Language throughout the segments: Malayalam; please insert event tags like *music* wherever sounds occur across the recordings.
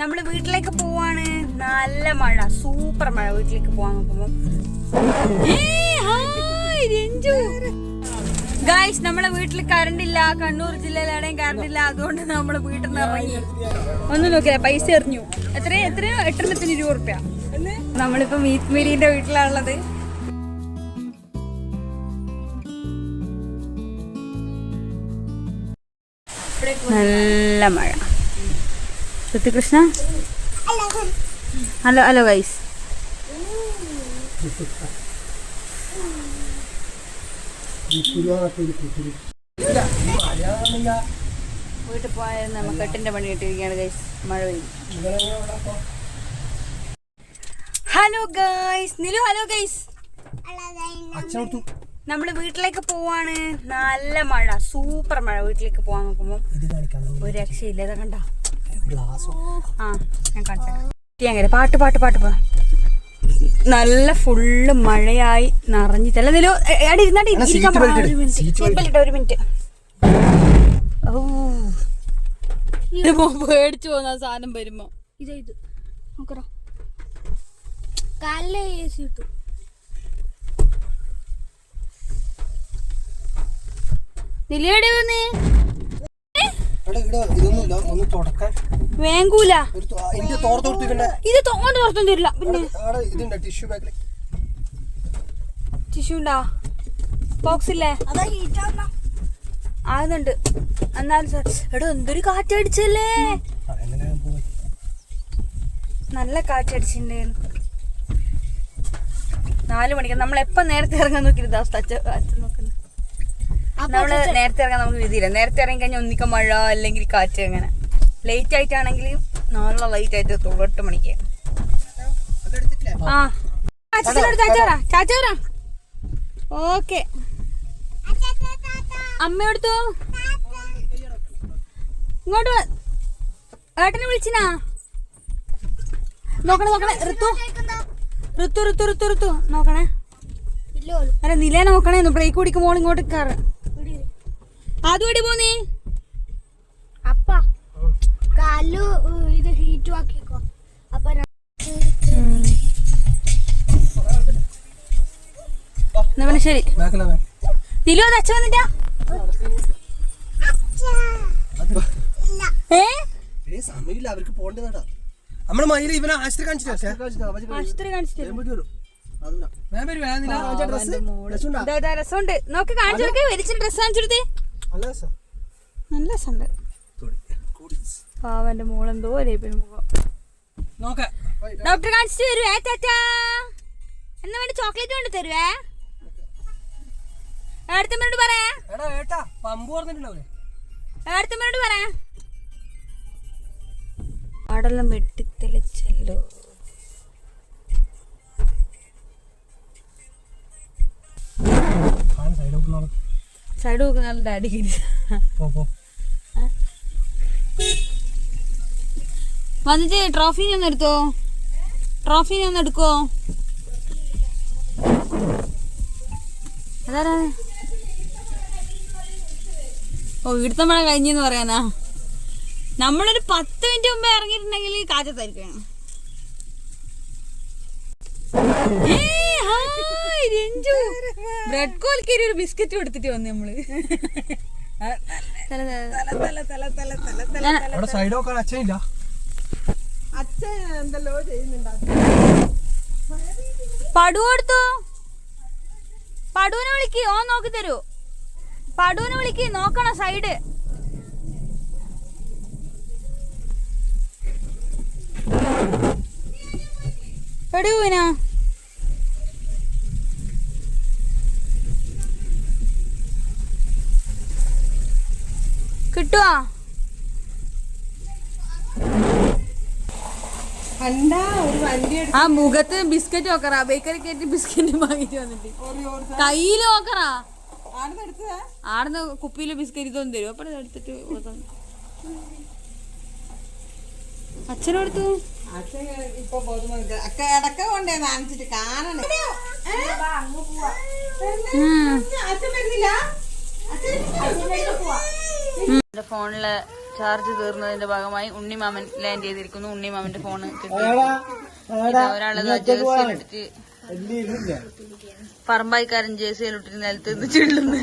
നമ്മൾ വീട്ടിലേക്ക് പോവാണ്. നല്ല മഴ സൂപ്പർ മഴ വീട്ടിലേക്ക് പോവാൻ നോക്കുമ്പോ. ഗായ്സ് നമ്മളെ വീട്ടിൽ കറണ്ട് ഇല്ല. കണ്ണൂർ ജില്ലയിൽ എവിടെയും കറണ്ട് ഇല്ല. അതുകൊണ്ട് നമ്മൾ വീട്ടിൽ നിന്ന് ഇറങ്ങി. ഒന്നും നോക്കില്ല പൈസ എറിഞ്ഞു. എത്ര എത്രയോ? എട്ടെണ്ണത്തിന് ഇരുപത് റുപ്യ. നമ്മളിപ്പോ മീറ്റ് മേരീന്റെ വീട്ടിലാണുള്ളത്. നല്ല മഴ. സത്യകൃഷ്ണ ഹലോ ഹലോ ഗൈസ് വീട്ടിൽ പോയായിരുന്നു നമുക്ക് കെട്ടിന്റെ പണി കിട്ടിയിരിക്കുകയാണ് ഗൈസ് മഴ പെയ്യും. Hello guys Nilu hello guys നമ്മൾ വീട്ടിലേക്ക് പോവാണ്. നല്ല മഴ. സൂപ്പർ മഴ വീട്ടിലേക്ക് പോവാൻ നോക്കുമ്പോ. ഒരു രക്ഷയില്ല. ഇതാ കണ്ട? ആ ഞാൻ പാട്ട് പാട്ട് പാട്ട് പോ. നല്ല ഫുള്ള് മഴയായി അവിടെ ഇരിക്കാൻ seat പറ. ഒരു മിനിറ്റ്. പേടിച്ചു പോന്ന സാധനം വരുമ്പോ. കാലിലെ എ സി നിലയുടെ വന്ന്. ഇവിടെ ഇതൊന്നുമില്ല. ഒന്ന് തുടക്കാൻ. വേങ്ങൂല തോർത്ത് ഇത് തരില്ല പിന്നെ അവിടെ ഇതുണ്ട് ടിഷ്യൂ ബാഗിൽ ടിഷ്യൂ ഉണ്ടാ? ബോക്സ് ഇല്ലേ? അതാ ഹീറ്റ് ആകുന്നുണ്ട് എന്നാലും സാർ എടോ എന്തൊരു കാറ്റടിച്ചല്ലേ? നല്ല കാറ്റടിച്ചിട്ടുണ്ടായിരുന്നു. നാല് മണിക്ക് നമ്മൾ എപ്പം നേരത്തെ ഇറങ്ങാൻ നോക്കി അവസ്ഥ അച്ഛൻ അച്ഛൻ നോക്കുന്നത് നമ്മൾ നേരത്തെ ഇറങ്ങാൻ നമുക്ക് വിധിയില്ല. നേരത്തെ ഇറങ്ങി കഴിഞ്ഞാൽ ഒന്നിക്ക മഴ അല്ലെങ്കിൽ കാറ്റ് അങ്ങനെ. ലേറ്റ് ആയിട്ടാണെങ്കിൽ നല്ല ലൈറ്റ് ആയിട്ട് എത്തുള്ളൂ എട്ട് മണിക്ക്. ആ. ഓക്കെ. അമ്മയോടുത്തോ? ഇങ്ങോട്ട് വാ. ഏട്ടനെ വിളിച്ചിനാ? നോക്കണേ നോക്കണേ. ഋത്തു. ഋത്തു ഋത്തു ഋത്തു ഋത്തു. നോക്കണേ. ഇല്ലോ അല്ല നില നോക്കണേ ബ്രേക്ക് കുടിക്കുമ്പോൾ ഇങ്ങോട്ട് കയറ് അതും എടി പോന്നേ? അപ്പ. കാലു ഇത് ഹീറ്റ് ആക്കിക്കോ അപ്പൊ എന്നാ ശരി. നിലു അത് അച്ഛൻ വന്നിട്ടാ? സമയമില്ല. അവർക്ക് പോണ്ടതാ നമ്മൾ മയിൽ ഇവനെ ആശുപത്രി കാണിച്ചിട്ട് ആശുപത്രി കാണിച്ചിട്ട് ഡ്രസ് ഇതാ, ഇതാ, രസമുണ്ട്? നോക്ക് കാണിച്ചു ഡ്രസ് കാണിച്ചു കൊടുത്തേ. നല്ല രസം. നല്ല രസമുണ്ട്. പാവന്റെ മോൾ എന്തോ ഡോക്ടർ കാണിച്ചിട്ട് വരുവേ ടാറ്റാ. എന്നാ വേണ്ടി ചോക്ലേറ്റ് കൊണ്ട് തരുവേ. ഏടത്തമ്മനോട് പറയാ. ഏടത്തമ്മനോട് പറയാ. പാടെല്ലാം വെട്ടിത്തെളിച്ചല്ലോ സൈഡ് നോക്കുന്ന സൈഡ് നോക്കുന്ന ഡാഡി വന്നിട്ട് ട്രോഫി ഒന്ന് എടുത്തോ? ട്രോഫി ഒന്ന് എടുക്കോ അതാരാ? ഓ ഇവിടുത്തെ മഴ കഴിഞ്ഞെന്ന് പറയാനാ. നമ്മളൊരു പത്ത് മിനിറ്റ് മുമ്പേ ഇറങ്ങിയിട്ടുണ്ടെങ്കിൽ കാറ്റത്തായിരിക്കണം ബ്രെഡ് കോൽക്കേരി ഒരു ബിസ്ക്കറ്റ് കൊടുത്തിട്ട് വന്നു നമ്മൾ. പടു കൊടുത്തു പടുവിനെ വിളിക്ക് ഓ നോക്കി തരൂ. പടുവിനെ വിളിക്ക് നോക്കണം സൈഡ് പടുവിനാ കിട്ടുവാ? ആ മുഖത്ത് ബിസ്ക്കറ്റ് ഓക്കറാ ബേക്കറി കയറ്റി ബിസ്ക്കറ്റ് വാങ്ങിട്ട് വന്നിട്ട്. കയ്യിൽ ഓക്കറാ ആടുന്ന് കുപ്പിയിൽ ബിസ്ക്കറ്റ് ഇതൊന്നും തരും അപ്പൊ എടുത്തിട്ട് കൊടുക്കാം. ഇപ്പൊ ഇടക്ക കൊണ്ടേ നനച്ചിട്ട് കാണണേ ഫോണിൽ ചാർജ് തീർന്നതിന്റെ ഭാഗമായി ഉണ്ണിമാമൻ ലാൻഡ് ചെയ്തിരിക്കുന്നു. ഉണ്ണിമാമന്റെ ഫോണ് പറമ്പായിക്കാരൻ ഒരാളത് ജേഴ്സിയിലിട്ടിട്ട് പറമ്പായിക്കാരൻ ജേഴ്സിയിലിട്ടിട്ട് നിലത്ത് നിന്ന് ചിള്ളുന്നു.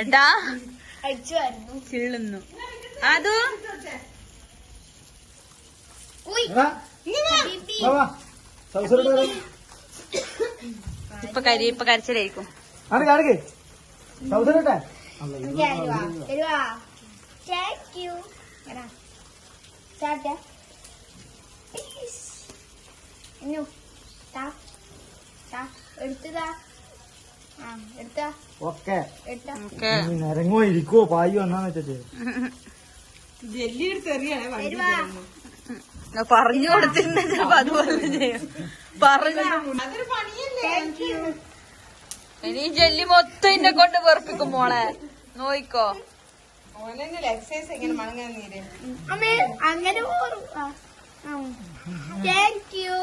ഏട്ടാ ചിള്ളുന്നു. അതോ ഇപ്പൊ കരി ഇപ്പൊ കരച്ചിലായിരിക്കും. തരുവാ താങ്ക് യു ഇന്നു ഓക്കെ നിരങ്ങോ ഇരിക്കോ പായോ എന്നാന്ന് വെച്ചിട്ട് ജെല്ലി എടുത്ത് എറിയണേ പറഞ്ഞു കൊടുത്തിരുന്ന ചിലപ്പോ അതുപോലെ ചെയ്യും. പറഞ്ഞു ഇനി ജെല്ലി മൊത്തം എന്നെ കൊണ്ട് വെറുപ്പിക്കും മോളെ. നോയിക്കോ. എക്സസൈസ് എങ്ങനെ മണങ്ങാൻ നീര്. അമ്മേ അങ്ങനെ പോറും. താങ്ക് യു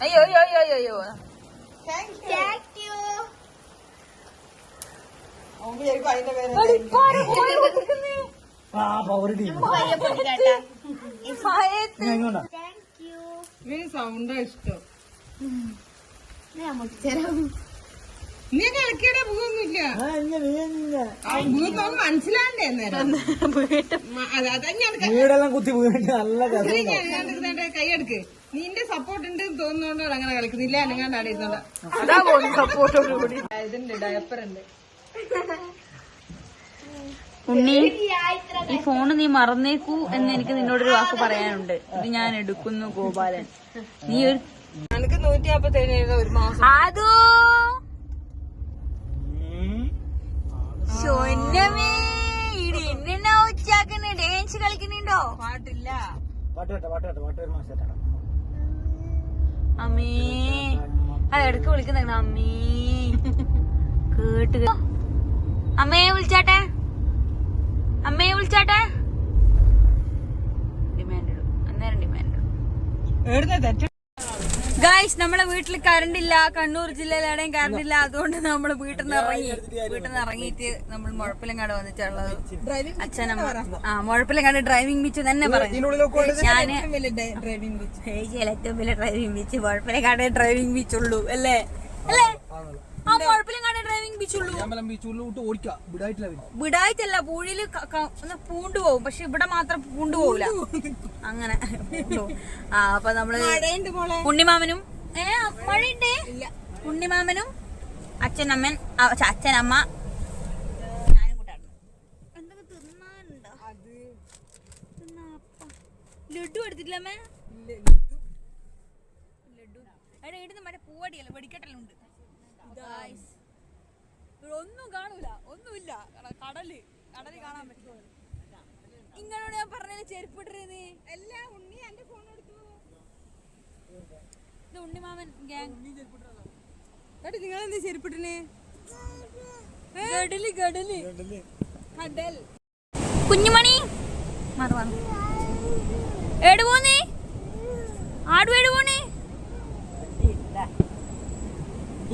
അയ്യോ അയ്യോ അയ്യോ അയ്യോ താങ്ക് യു സൗണ്ടാ ഇഷ്ടം. നീ കളിക്കടെ പോകുന്നില്ല. ഭൂമി മനസ്സിലാണ്ടേ അന്നേരം. വീടെല്ലാം കുത്തി വീണിട്ട് നല്ല നിന്റെ സപ്പോർട്ട് ഉണ്ട് തോന്നുന്നോണ്ടാണ് അങ്ങനെ കളിക്കുന്നില്ല അനങ്ങാണ്ടാണ് ഇരുന്നോണ്ടാ സപ്പോർട്ടോട് കൂടി ഇതുണ്ട് ഡയപ്പർ ഉണ്ട്. ഉണ്ണി ഈ ഫോണ് നീ മറന്നേക്കൂ എന്ന് എനിക്ക് നിന്നോടൊരു വാക്ക് പറയാനുണ്ട്. ഇത് ഞാൻ എടുക്കുന്നു ഗോപാലൻ. നീ ഒരു എനിക്ക് നൂറ്റി നാപ്പത്തേഴ് ഒരു മാസം? അതോ? സൊന്നമേ ഇടി എന്നെ ഉച്ചാക്കുന്ന ഡാൻസ് കളിക്കുന്നുണ്ടോ? പാട്ടില്ല. അമ്മേ. അത് ഇടയ്ക്ക് വിളിക്കുന്ന അമ്മേ. കേട്ട് അമ്മയെ വിളിച്ചാട്ടെ? അമ്മയെ വിളിച്ചാട്ടെ? ഡിമാൻഡ് ഇടും. അന്നേരം ഡിമാൻഡ് ഗായ്സ് നമ്മളെ വീട്ടിൽ കറണ്ട് ഇല്ല. കണ്ണൂർ ജില്ലയിലാണെങ്കിൽ കറണ്ട് ഇല്ല. അതുകൊണ്ട് നമ്മൾ വീട്ടിൽ നിന്ന് ഇറങ്ങി. വീട്ടിൽ നിന്ന് ഇറങ്ങിയിട്ട് നമ്മൾ മുഴപ്പിലങ്ങാട് വന്നിട്ടുള്ളത് അച്ഛനമ്മ. ആ മുഴപ്പിലങ്ങാട് ഡ്രൈവിംഗ് ബീച്ച് തന്നെ പറഞ്ഞു. ഏഷ്യയിലെ ഏറ്റവും വലിയ driving beach Muzhappilangad driving beach ഉള്ളൂ. അല്ലേ? അല്ലേ? വിടായിട്ടില്ല പൂഴിയിൽ പൂണ്ടു പോകും. പക്ഷെ ഇവിടെ മാത്രം പൂണ്ടു പോകില്ല അങ്ങനെ. ആ അപ്പൊ നമ്മൾ ഉണ്ണിമാമനും ഏ മഴയുണ്ട്. ഉണ്ണിമാമനും അച്ഛനമ്മൻ അമ്മൻ അച്ഛൻ അച്ഛനമ്മ ഞാനും എന്തൊക്കെ തിന്നാനുണ്ടോ? അപ്പ. ലഡു എടുത്തിട്ടില്ല അമ്മേ? ലഡു. എടാ ഇടുന്ന മറ്റേ പൂവടിയല്ല വെടിക്കട്ടല്ലേ ഉണ്ട് ഒന്നും കാണൂല. ഒന്നുമില്ല. കടൽ. കടൽ കാണാൻ പറ്റുമോ ഇങ്ങനോട് ഞാൻ പറഞ്ഞ ചെരുപ്പിട്ടിരുന്ന്? അല്ല ഉണ്ണി എന്റെ ഫോൺ എടുത്തു. ഇത് ഉണ്ണിമാമൻ ഗ്യാങ് നിങ്ങൾ എന്താ ചെരുപ്പിട്ടിനെ ഗഡൽ ഗഡൽ. കടൽ. കുഞ്ഞുമണി. മാറി മാറി. ഏട് പോന്നേ? പോണേ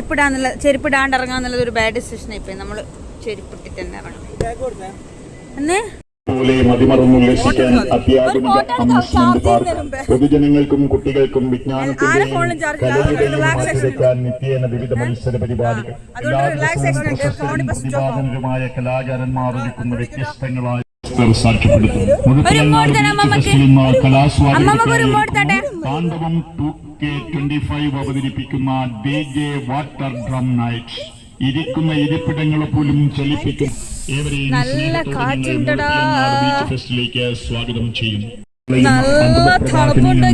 ചെരുപ്പിടാന്നുള്ള ചെരുപ്പിടാണ്ട് ഇറങ്ങാന്നുള്ളത് ഒരു ബാഡ് ഡിസിഷൻ ഇപ്പൊ നമ്മൾ ചെരുപ്പിട്ടിട്ട് തന്നെ ഇറങ്ങണം. എന്നേ പൊതുജനങ്ങൾക്കും കുട്ടികൾക്കും നിത്യേന വിവിധ മത്സര പരിപാടികൾ. പ്രതിഭാധനരുമായ കലാകാരന്മാർ ഒരുക്കുന്ന വ്യത്യസ്തങ്ങളായ സാക്ഷ്യപ്പെടുത്തുന്നു. കലാസ്വാദം താണ്ഡവം കെ ട്വന്റി ഫൈവ് അവതരിപ്പിക്കുന്ന D J water drum night ഇരിക്കുന്ന ഇരിപ്പിടങ്ങൾ പോലും ചലിപ്പിക്കും ഏവരെയും ബീച്ച് ഫെസ്റ്റിലേക്ക് സ്വാഗതം ചെയ്യും നല്ല തണുപ്പുണ്ട്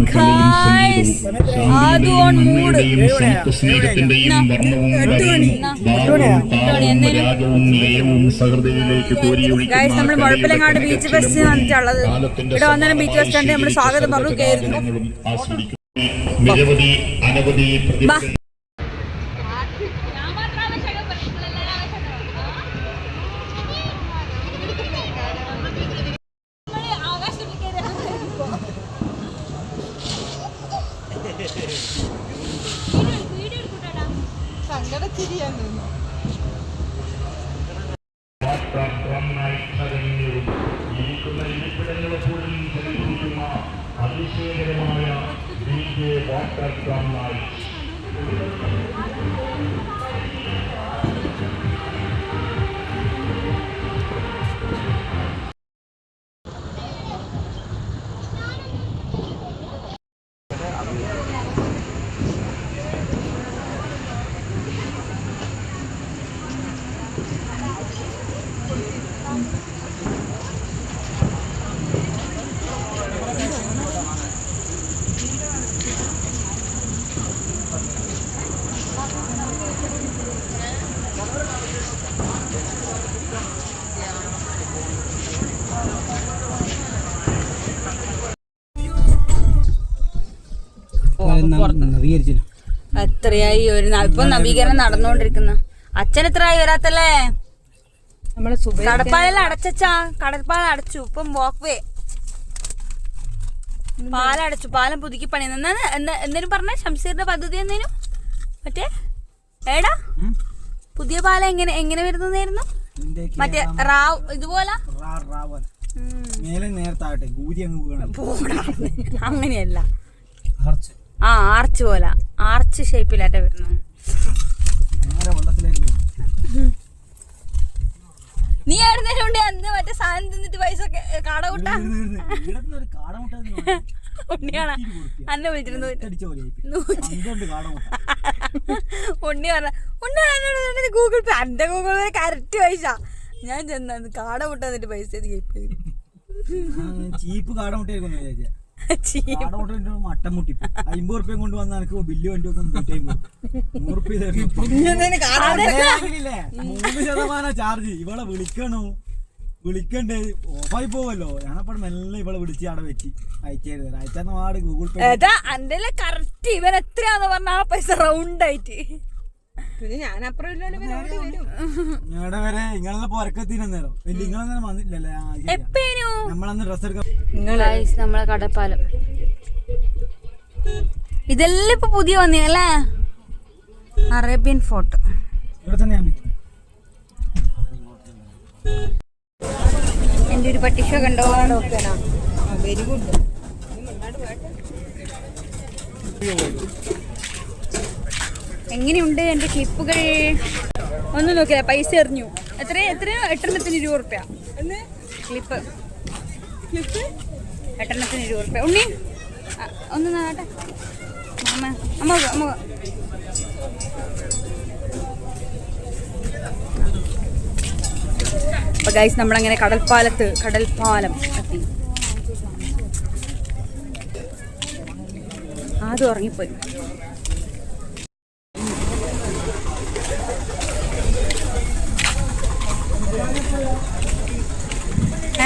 നമ്മൾ മുഴപ്പിലങ്ങാട് ബീച്ച് ഫെസ്റ്റ് വന്നിട്ടുള്ളത് ഇവിടെ വന്നാലും ബീച്ച് ഫെസ്റ്റ് നമ്മൾ നമ്മൾ സ്വാഗതം പറഞ്ഞു കയറുന്നു നിരവധി അനവധി സങ്കടച്ചിരിയാന്ന് *laughs* തോന്നുന്നു. എത്രയായി ഒരു ഇപ്പൊ നവീകരണം നടന്നുകൊണ്ടിരിക്കുന്ന. അച്ഛൻ എത്രയായി വരാത്തല്ലേ? കടപ്പാലെല്ലാം അടച്ചാ കടൽപ്പാലം അടച്ചു. ഇപ്പം വോക്ക് വേ പാലടച്ചു പാലം പുതുക്കി പണി എന്തേലും പറഞ്ഞ? ഷംസീറിന്റെ പദ്ധതി എന്തേലും? മറ്റേ? ഏടാ? പുതിയ പാലം എങ്ങനെ എങ്ങനെ വരുന്നതായിരുന്നു? മറ്റേ റാവ് ഇതുപോലെ? അങ്ങനെയല്ല. ആ ആർച്ച് പോലെ. ആർച്ച് ഷേപ്പിലായിട്ട് വരുന്നത്. നീ എഴുന്നേലുണ്ട് അന്ന് മറ്റേ സാധനം തിന്നിട്ട് പൈസ കാടമുട്ട ഉണ്ണിയാണ്? അന്നെ വിളിച്ചിരുന്നു കാടമുട്ട ഉണ്ണി പറഞ്ഞ ഉണ്ണി എന്നോട് ഗൂഗിൾ പേ എന്റെ ഗൂഗിൾ പേ കറക്റ്റ് പൈസ. ഞാൻ ചെന്നു കാട മുട്ട എന്നിട്ട് പൈസ ചീപ്പ് കാടമുട്ട കൊണ്ട് വന്ന എനിക്ക് ബില്ല് വണ്ടി മൂന്ന് ശതമാനം ചാർജ്. ഇവളെ വിളിക്കണോ. വിളിക്കണ്ടേ. ഓഫായി പോവല്ലോ. ഞാനപ്പോൾ മെല്ലെ ഇവളെ വിളിച്ച് അവിടെ വെച്ച് ഗൂഗിൾ പേ ഏതാ കറക്റ്റ് ഇവൻ എത്രയാന്ന് പറഞ്ഞ ആ പൈസ റൗണ്ട് ആയിട്ട്. പിന്നെ ഞാൻ അപ്പുറം ഇല്ലാണ്ട് വരും. ഞങ്ങളുടെ വരെ വന്നില്ലല്ലേ. എപ്പേനു? നമ്മളന്ന് ഡ്രസ് നമ്മളെ കടപ്പാലം. ഇതെല്ലാം ഇപ്പൊ പുതിയ അറേബ്യൻ ഇവിടെ തന്നെ ഞാൻ നിൽക്കും. എന്റെ ഒരു പട്ടിഷോ കണ്ടോ? വെരി ഗുഡ് എങ്ങനെയുണ്ട് എന്റെ ക്ലിപ്പുകൾ? ഒന്ന് നോക്കില്ല പൈസ എറിഞ്ഞു. എത്ര എത്ര? എട്ടെണ്ണത്തിന് ഇരുപത് റുപ്യ. ക്ലിപ്പ്. ക്ലിപ്പ്? എട്ടെണ്ണത്തിന് ഇരുപത് റുപ്യ. ഉണ്ണി. ഒന്ന് നാട്ടെ. അമ്മ അമ്മ അമ്മ. അപ്പൊ ഗൈസ് നമ്മളങ്ങനെ കടൽപ്പാലത്ത് കടൽപ്പാലം എത്തി. ആദ്യം ഉറങ്ങിപ്പോയി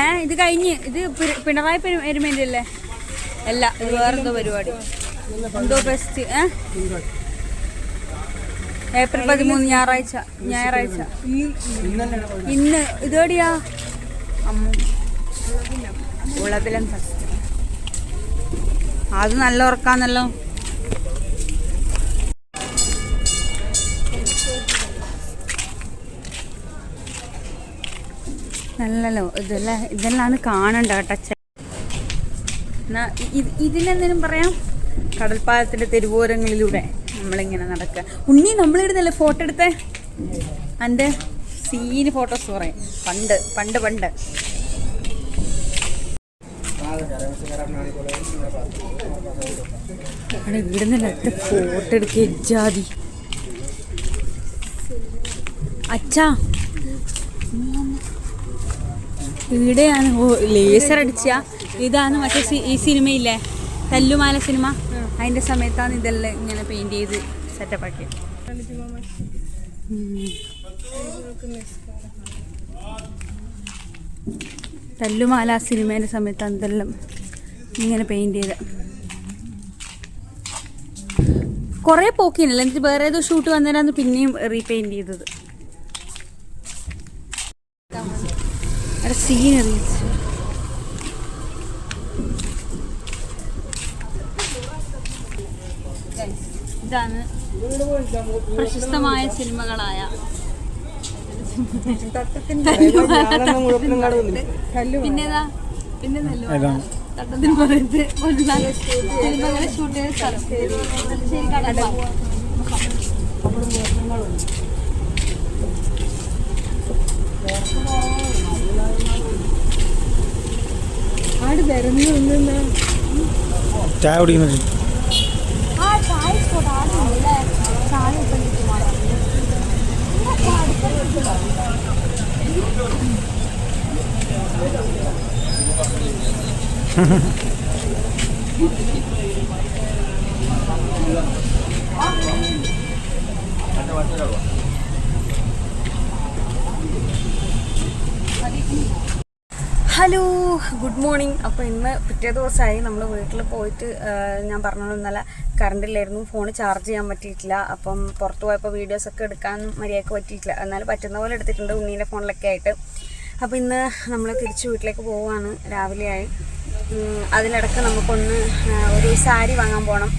ഏ ഇത് കഴിഞ്ഞ് ഇത് പിണറായി പെരുമേന്റെ അല്ലേ അല്ല ഇത് വേറെന്തോ പരിപാടി. എന്തോ ഫെസ്റ്റ് ഏപ്രിൽ പതിമൂന്ന് ഞായറാഴ്ച ഞായറാഴ്ച. ഇന്ന് ഇതോടിയാ ഉളവിലം ഫസ്റ്റ് അത് നല്ല ഉറക്കാന്നല്ലോ. നല്ലല്ലോ. ഇതെല്ലാം ഇതെല്ലാം കാണണ്ട കേട്ടോ ചെ- എന്നാ ഇത് ഇതിനെന്തെങ്കിലും പറയാം? കടൽപ്പാലത്തിന്റെ തെരുവോരങ്ങളിലൂടെ നമ്മളിങ്ങനെ നടക്കുക. ഉണ്ണി നമ്മളിടുന്നല്ലേ ഫോട്ടോ എടുത്തേ? എന്റെ സീന് ഫോട്ടോസ് പറയും. പണ്ട് പണ്ട് പണ്ട്. ഫോട്ടോ എടുക്കുക ജാതി. അച്ഛാ ഇവിടെയാണ്. ഓ ലേസർ അടിച്ച. ഇതാണ് മറ്റേ ഈ സിനിമയില്ലേ? തല്ലുമാല സിനിമ. അതിന്റെ സമയത്താണ് ഇതെല്ലാം ഇങ്ങനെ പെയിന്റ് ചെയ്ത് സെറ്റപ്പ് ആക്കിയത്. തല്ലുമാല സിനിമേന്റെ സമയത്താണ് ഇതെല്ലാം ഇങ്ങനെ പെയിന്റ് ചെയ്ത് കുറേ പോക്കിനല്ല? എന്നിട്ട് വേറെ ഏതോ ഷൂട്ട് വന്നേരാന്ന് പിന്നെയും റീപെയിന്റ് ചെയ്തത്. അവിടെ സീനറി ഇതാണ് പ്രശസ്തമായ സിനിമകളായ പിന്നേതാ പിന്നെ തട്ടത്തിന് പുറത്ത് സിനിമകളെ ഷൂട്ട് ചെയ്ത സ്ഥലം. ശരി കടൽ ചായ കുടിക്കുന്നത് Ha ha ഇഷ്ടം ആടുണ്ടല്ലേ ചായ ഇപ്പം കിട്ടുമാണ് ഹലോ ഗുഡ് മോർണിംഗ്. അപ്പോൾ ഇന്ന് പിറ്റേ ദിവസമായി നമ്മൾ വീട്ടിൽ പോയിട്ട് ഞാൻ പറഞ്ഞത് ഇന്നലെ കറണ്ടില്ലായിരുന്നു ഫോൺ ചാർജ് ചെയ്യാൻ പറ്റിയിട്ടില്ല. അപ്പം പുറത്ത് പോയപ്പോൾ വീഡിയോസൊക്കെ എടുക്കാൻ മര്യാദയ്ക്ക് പറ്റിയിട്ടില്ല. എന്നാലും പറ്റുന്ന പോലെ എടുത്തിട്ടുണ്ട് ഉണ്ണീന്റെ ഫോണിലൊക്കെ ആയിട്ട്. അപ്പോൾ ഇന്ന് നമ്മൾ തിരിച്ച് വീട്ടിലേക്ക് പോവുകയാണ് രാവിലെയായി. അതിനിടക്ക് നമുക്കൊന്ന് ഒരു സാരി വാങ്ങാൻ പോകണം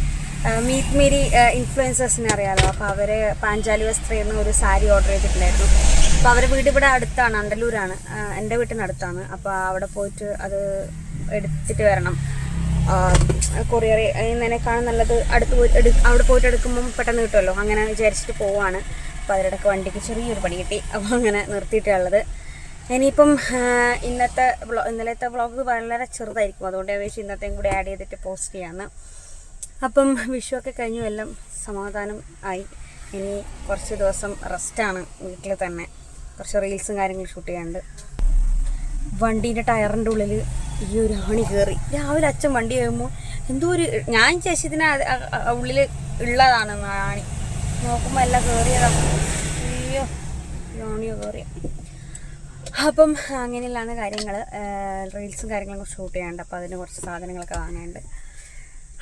മീറ്റ് മേരി ഇൻഫ്ലുവൻസേഴ്സിനെ അറിയാമല്ലോ അപ്പോൾ അവർ പാഞ്ചാലി വസ്ത്രീന്ന് ഒരു സാരി ഓർഡർ ചെയ്തിട്ടുണ്ടായിരുന്നു. അപ്പോൾ അവരെ വീട് ഇവിടെ അടുത്താണ് അണ്ടലൂരാണ് എന്റെ വീട്ടിന് അടുത്താണ്. അപ്പോൾ അവിടെ പോയിട്ട് അത് എടുത്തിട്ട് വരണം. കൊറിയർ ചെയ്യുന്നതിനേക്കാളും നല്ലത് അടുത്ത് പോയി അവിടെ പോയിട്ട് എടുക്കുമ്പോൾ പെട്ടെന്ന് കിട്ടുമല്ലോ. അങ്ങനെ വിചാരിച്ചിട്ട് പോവാണ്. അപ്പോൾ അതിനിടയ്ക്ക് വണ്ടിക്ക് ചെറിയൊരു പണി കിട്ടി. അപ്പോൾ അങ്ങനെ നിർത്തിയിട്ടുള്ളത് ഇനിയിപ്പം ഇന്നത്തെ വ്ളോ ഇന്നലത്തെ വ്ളോഗ് വളരെ ചെറുതായിരിക്കും. അതുകൊണ്ട് ഞാൻ വിഷയം ഇന്നത്തെയും കൂടി ആഡ് ചെയ്തിട്ട് പോസ്റ്റ് ചെയ്യാമെന്ന് അപ്പം വിഷുവൊക്കെ കഴിഞ്ഞു. എല്ലാം സമാധാനം ആയി. ഇനി കുറച്ച് ദിവസം റെസ്റ്റാണ് വീട്ടിൽ തന്നെ. കുറച്ച് റീൽസും കാര്യങ്ങളും ഷൂട്ട് ചെയ്യാണ്ട്. വണ്ടീന്റെ ടയറിന്റെ ഉള്ളിൽ ഈ ഒരു ആണി കയറി രാവിലെ അച്ഛൻ വണ്ടി കഴിയുമ്പോൾ എന്തോ ഒരു ഞാൻ ചേച്ചിതിന് ഉള്ളിൽ ഉള്ളതാണ് ആണി. നോക്കുമ്പോൾ എല്ലാം കയറിയതാണ് അയ്യോ ആണിയോ കയറിയ അപ്പം അങ്ങനെയുള്ളതാണ് കാര്യങ്ങൾ റീൽസും കാര്യങ്ങളും ഷൂട്ട് ചെയ്യാണ്ട്. അപ്പോൾ അതിന് കുറച്ച് സാധനങ്ങളൊക്കെ വാങ്ങാനുണ്ട്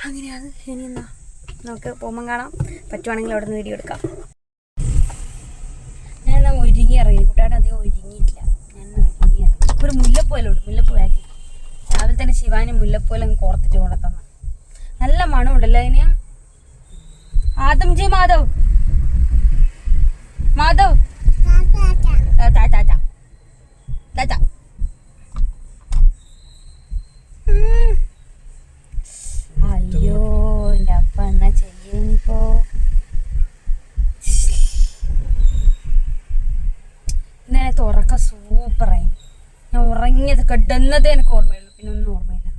അങ്ങനെയാണ്. ഇനി എന്നാ നമുക്ക് പോകുമ്പം കാണാം. പറ്റുവാണെങ്കിൽ അവിടെ നിന്ന് വീഡിയോ എടുക്കാം. ഞാൻ ഒരുങ്ങി ഇറങ്ങി. കൂട്ടുകാരൻ അധികം ഒരുങ്ങിയിട്ടില്ല. ഞാൻ ഒരുങ്ങി ഇറങ്ങി ഒരു മുല്ലപ്പൂവല്ലോ മുല്ലപ്പൂ ആക്കി. രാവിലെ തന്നെ ശിവാനി മുല്ലപ്പൂവെല്ലാം കോർത്തിട്ട് കൊണ്ടു നല്ല മണമുണ്ടല്ലോ അതിന്? ആദംജി മാധവ്. മാധവ് ആ, ടാ, ടാ, ടാ. ടാ, ടാ. ഉം. അയ്യോ എന്റെ അപ്പ എന്നാ ചെയ്യനിപ്പോ ഇന്നലെ തുറക്ക സൂപ്പറായി ഞാൻ കിടന്നതേ എനിക്ക് ഓർമ്മയുള്ളൂ. പിന്നെ ഒന്നും ഓർമ്മയില്ല.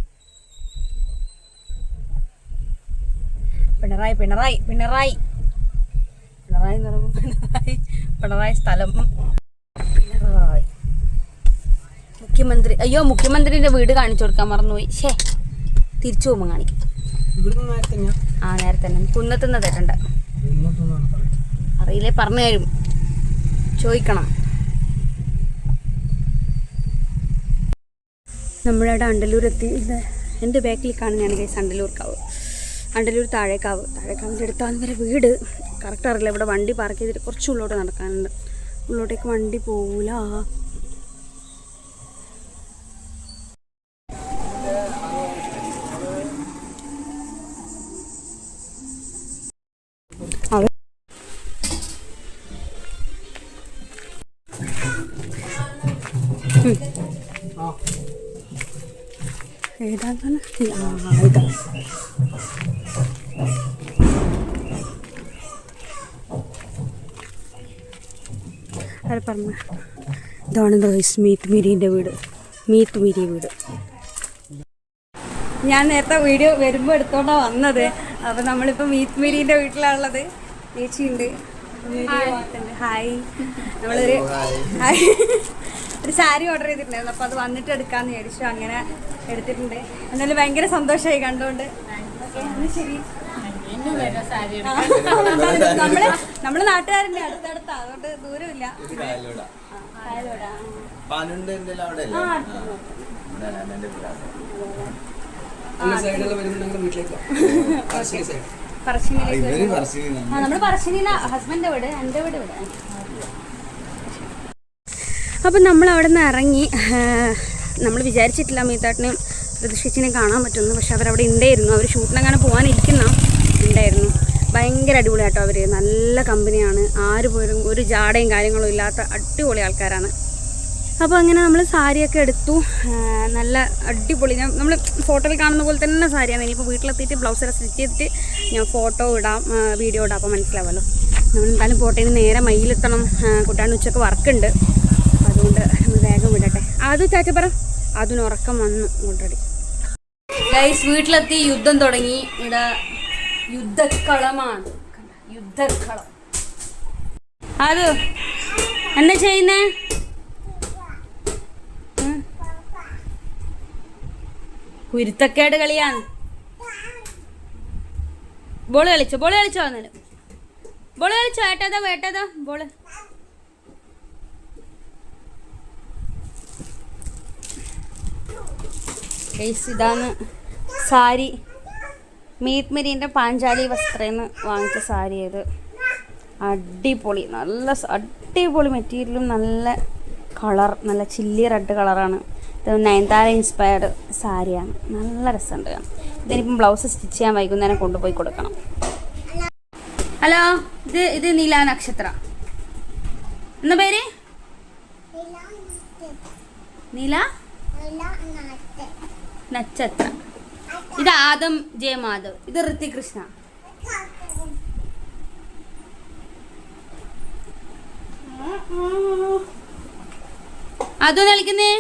പിണറായി പിണറായി പിണറായി. പിണറായി എന്ന് പറയുമ്പോൾ പിണറായി പിണറായി സ്ഥലം. പിണറായി. മുഖ്യമന്ത്രി അയ്യോ മുഖ്യമന്ത്രിന്റെ വീട് കാണിച്ചു കൊടുക്കാൻ മറന്നുപോയി. ഷേ തിരിച്ചു പോകുമ്പോൾ കാണിക്കും. ആ നേരത്തെ തന്നെ. കുന്നത്തുനിന്ന് തരണ്ട അറിയില്ലേ പറഞ്ഞു തരും. ചോദിക്കണം. നമ്മളിവിടെ അണ്ടലൂർ എത്തി. എന്റെ ബാക്കിൽ കാണുന്നതാണ് ഗൈസ് അണ്ടലൂർ കാവ്. അണ്ടലൂർ താഴേക്കാവ്. താഴേക്കാവിന്റെ അടുത്താണ് വരെ വീട്. കറക്റ്റ് അറിയില്ല. ഇവിടെ വണ്ടി പാർക്ക് ചെയ്തിട്ട് കുറച്ച് ഉള്ളോട്ട് നടക്കാനുണ്ട്. ഉള്ളോട്ടേക്ക് വണ്ടി പോകൂല ആ ഇതാ അത് പറഞ്ഞ? ഇതാണ് ഗൈസ് മീത്ത് മിരീന്റെ വീട്. മീത്ത് മിരി വീട്. ഞാൻ നേരത്തെ വീഡിയോ വരുമ്പോൾ എടുത്തോണ്ടാ വന്നത്. അപ്പോൾ നമ്മളിപ്പോൾ മീത്ത് മിരീന്റെ വീട്ടിലാണുള്ളത്. ചേച്ചിയുണ്ട്. ഹായ് നമ്മളൊരു ഹായ് ഒരു സാരി ഓർഡർ ചെയ്തിട്ടുണ്ടായിരുന്നു. അപ്പോൾ അത് വന്നിട്ട് എടുക്കാന്ന് വിചാരിച്ചു. അങ്ങനെ എടുത്തിട്ടുണ്ട്. എന്നാലും ഭയങ്കര സന്തോഷമായി കണ്ടുകൊണ്ട് ശരി. ആ, നമ്മൾ നമ്മൾ നാട്ടുകാരല്ലേ? അടുത്തടുത്ത. അതുകൊണ്ട് ദൂരമില്ല. പറശ്ശിനിയിലേക്ക് നമ്മൾ പറശ്ശിനിയില. ഹസ്ബൻഡ് വീട് എന്റെ വീട് ഇവിടെ. അപ്പം നമ്മൾ അവിടെ നിന്ന് ഇറങ്ങി നമ്മൾ വിചാരിച്ചിട്ടില്ല മീത്താട്ടിനെയും പ്രതിഷ്ഠിച്ചിനെ കാണാൻ പറ്റുന്നു പക്ഷെ അവരവിടെ ഉണ്ടായിരുന്നു അവർ ഷൂട്ടിനങ്ങനെ പോകാനിരിക്കുന്ന ഉണ്ടായിരുന്നു ഭയങ്കര അടിപൊളിയാട്ടോ അവർ നല്ല കമ്പനിയാണ്. ആര് പോലും ഒരു ജാടയും കാര്യങ്ങളും ഇല്ലാത്ത അടിപൊളി ആൾക്കാരാണ്. അപ്പോൾ അങ്ങനെ നമ്മൾ സാരിയൊക്കെ എടുത്തു. നല്ല അടിപൊളി. ഞാൻ നമ്മൾ ഫോട്ടോയിൽ കാണുന്ന പോലെ തന്നെ സാരിയാണ്. ഇനിയിപ്പോൾ വീട്ടിലെത്തിയിട്ട് ബ്ലൗസറെ സ്റ്റിച്ച് ചെയ്തിട്ട് ഞാൻ ഫോട്ടോ ഇടാം വീഡിയോ ഇടാം. അപ്പോൾ മനസ്സിലാവുമല്ലോ നമ്മൾ എന്തായാലും പോട്ടേന്ന് നേരെ മയിലെത്തണം. കുട്ടാണ്ട് ഉച്ചയ്ക്ക് വർക്കുണ്ട് അതുകൊണ്ട് നമ്മൾ വേഗം വിടട്ടെ. അത് ചാച്ച പറ. അതിന് ഉറക്കം വന്നു ഓൾറെഡി ഗൈസ് വീട്ടിലെത്തി യുദ്ധം തുടങ്ങി. ഇവിടെ യുദ്ധക്കളമാണ്? യുദ്ധക്കളം. അത് എന്നാ ചെയ്യുന്നേ? കുരുത്തക്കേട് കളിയാണ്. ബോൾ കളിച്ചോ? ബോൾ കളിച്ചോ എന്നാലും? ബോൾ കളിച്ചോ? ഏട്ടതാ വേട്ടതാ ബോൾ. ഗൈസ് ഇതാണ് സാരി. മീത് മരീന്റെ പാഞ്ചാലി വസ്ത്രന്ന് വാങ്ങിച്ച സാരി ഇത്. അടിപൊളി. നല്ല അടിപൊളി മെറ്റീരിയലും നല്ല കളർ നല്ല ചില്ലി റെഡ് കളറാണ്. ഇത് നയൻതാര ഇൻസ്പയർഡ് സാരിയാണ്. നല്ല രസമുണ്ട്. ഇതിനിപ്പം ബ്ലൗസ് സ്റ്റിച്ച് ചെയ്യാൻ വൈകുന്നേരം കൊണ്ടുപോയി കൊടുക്കണം. ഹലോ ഇത് ഇത് നീല നക്ഷത്ര. എന്നാ പേര്? നീല നക്ഷത്ര. ഇത് ആദം ജയ മാധവ്. ഇത് ഋത്തിക് കൃഷ്ണ നൽകുന്നേ കളിക്കുന്നേ